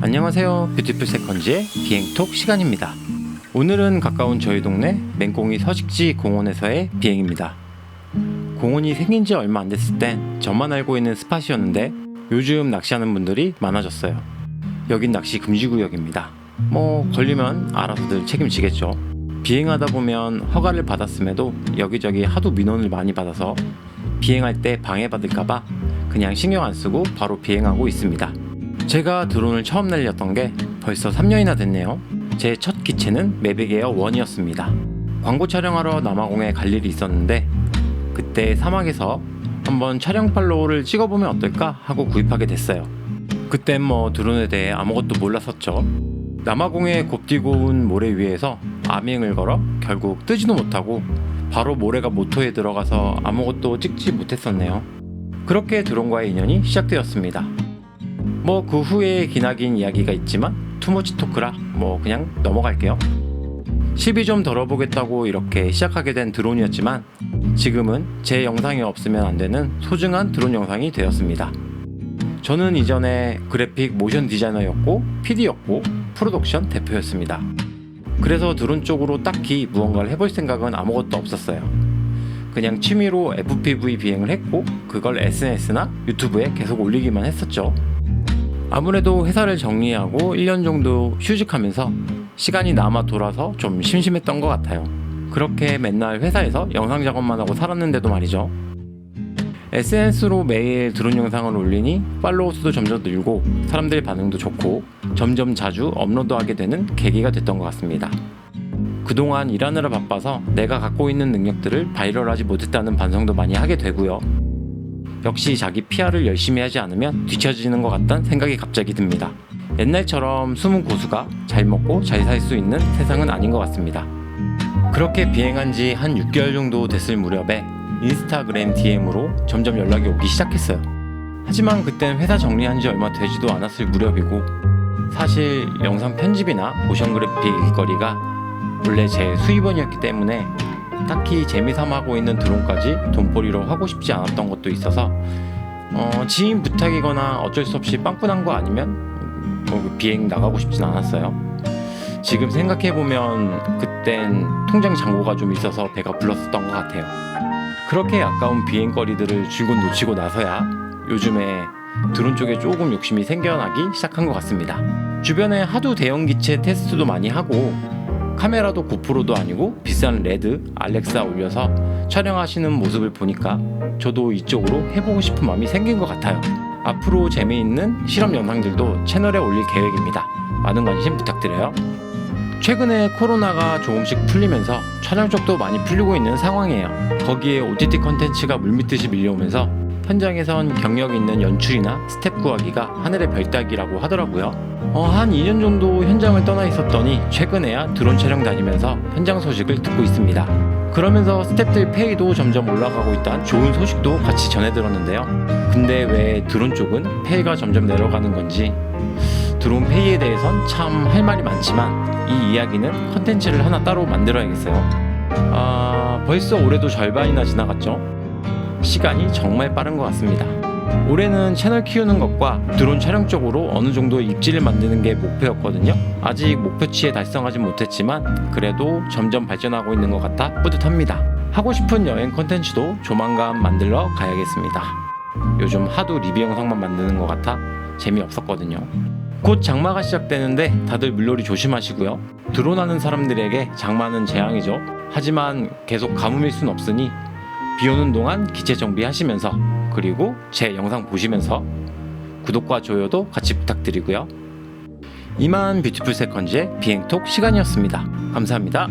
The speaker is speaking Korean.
안녕하세요. 뷰티풀 세컨즈의 비행톡 시간입니다. 오늘은 가까운 저희 동네 맹꽁이 서식지 공원에서의 비행입니다. 공원이 생긴 지 얼마 안 됐을 땐 저만 알고 있는 스팟이었는데 요즘 낚시하는 분들이 많아졌어요. 여긴 낚시 금지구역입니다. 뭐 걸리면 알아서들 책임지겠죠. 비행하다 보면 허가를 받았음에도 여기저기 하도 민원을 많이 받아서 비행할 때 방해받을까봐 그냥 신경 안 쓰고 바로 비행하고 있습니다. 제가 드론을 처음 날렸던 게 벌써 3년이나 됐네요. 제 첫 기체는 매빅에어 1이었습니다. 광고 촬영하러 남아공에 갈 일이 있었는데 그때 사막에서 한번 촬영 팔로우를 찍어보면 어떨까 하고 구입하게 됐어요. 그땐 뭐 드론에 대해 아무것도 몰랐었죠. 남아공에 곱디고 온 모래 위에서 아밍을 걸어 결국 뜨지도 못하고 바로 모래가 모터에 들어가서 아무것도 찍지 못했었네요. 그렇게 드론과의 인연이 시작되었습니다. 뭐 그 후에 기나긴 이야기가 있지만 투머치 토크라 뭐 그냥 넘어갈게요. 시비 좀 덜어보겠다고 이렇게 시작하게 된 드론이었지만 지금은 제 영상이 없으면 안 되는 소중한 드론 영상이 되었습니다. 저는 이전에 그래픽 모션 디자이너였고 PD였고 프로덕션 대표였습니다. 그래서 드론 쪽으로 딱히 무언가를 해볼 생각은 아무것도 없었어요. 그냥 취미로 FPV 비행을 했고 그걸 SNS나 유튜브에 계속 올리기만 했었죠. 아무래도 회사를 정리하고 1년 정도 휴직하면서 시간이 남아 돌아서 좀 심심했던 것 같아요. 그렇게 맨날 회사에서 영상 작업만 하고 살았는데도 말이죠. SNS로 매일 드론 영상을 올리니 팔로워 수도 점점 늘고 사람들 반응도 좋고 점점 자주 업로드하게 되는 계기가 됐던 것 같습니다. 그동안 일하느라 바빠서 내가 갖고 있는 능력들을 바이럴하지 못했다는 반성도 많이 하게 되고요. 역시 자기 PR을 열심히 하지 않으면 뒤처지는 것 같다는 생각이 갑자기 듭니다. 옛날처럼 숨은 고수가 잘 먹고 잘 살 수 있는 세상은 아닌 것 같습니다. 그렇게 비행한 지 한 6개월 정도 됐을 무렵에 인스타그램 DM으로 점점 연락이 오기 시작했어요. 하지만 그땐 회사 정리한 지 얼마 되지도 않았을 무렵이고 사실 영상 편집이나 모션 그래픽 일거리가 원래 제 수입원이었기 때문에 딱히 재미삼아 하고 있는 드론까지 돈벌이로 하고 싶지 않았던 것도 있어서 어, 지인 부탁이거나 어쩔 수 없이 빵꾸난 거 아니면 뭐 비행 나가고 싶진 않았어요. 지금 생각해 보면 그땐 통장 잔고가 좀 있어서 배가 불렀었던 것 같아요. 그렇게 아까운 비행거리들을 줄곧 놓치고 나서야 요즘에 드론 쪽에 조금 욕심이 생겨나기 시작한 것 같습니다. 주변에 하도 대형 기체 테스트도 많이 하고 카메라도 고프로도 아니고 비싼 레드, 알렉사 올려서 촬영하시는 모습을 보니까 저도 이쪽으로 해보고 싶은 마음이 생긴 것 같아요. 앞으로 재미있는 실험 영상들도 채널에 올릴 계획입니다. 많은 관심 부탁드려요. 최근에 코로나가 조금씩 풀리면서 촬영 쪽도 많이 풀리고 있는 상황이에요. 거기에 OTT 컨텐츠가 물밀듯이 밀려오면서 현장에선 경력 있는 연출이나 스텝 구하기가 하늘의 별따기라고 하더라고요. 어, 한 2년 정도 현장을 떠나 있었더니 최근에야 드론 촬영 다니면서 현장 소식을 듣고 있습니다. 그러면서 스텝들 페이도 점점 올라가고 있다는 좋은 소식도 같이 전해 들었는데요. 근데 왜 드론 쪽은 페이가 점점 내려가는 건지 드론 페이에 대해선 참 할 말이 많지만 이 이야기는 컨텐츠를 하나 따로 만들어야겠어요. 아, 벌써 올해도 절반이나 지나갔죠? 시간이 정말 빠른 것 같습니다. 올해는 채널 키우는 것과 드론 촬영 쪽으로 어느 정도 입지를 만드는 게 목표였거든요. 아직 목표치에 달성하진 못했지만 그래도 점점 발전하고 있는 것 같아 뿌듯합니다. 하고 싶은 여행 컨텐츠도 조만간 만들러 가야겠습니다. 요즘 하도 리뷰 영상만 만드는 것 같아 재미없었거든요. 곧 장마가 시작되는데 다들 물놀이 조심하시고요. 드론 하는 사람들에게 장마는 재앙이죠. 하지만 계속 가뭄일 순 없으니 비 오는 동안 기체 정비하시면서 그리고 제 영상 보시면서 구독과 좋아요도 같이 부탁드리고요. 이만 뷰티풀 세컨즈의 비행톡 시간이었습니다. 감사합니다.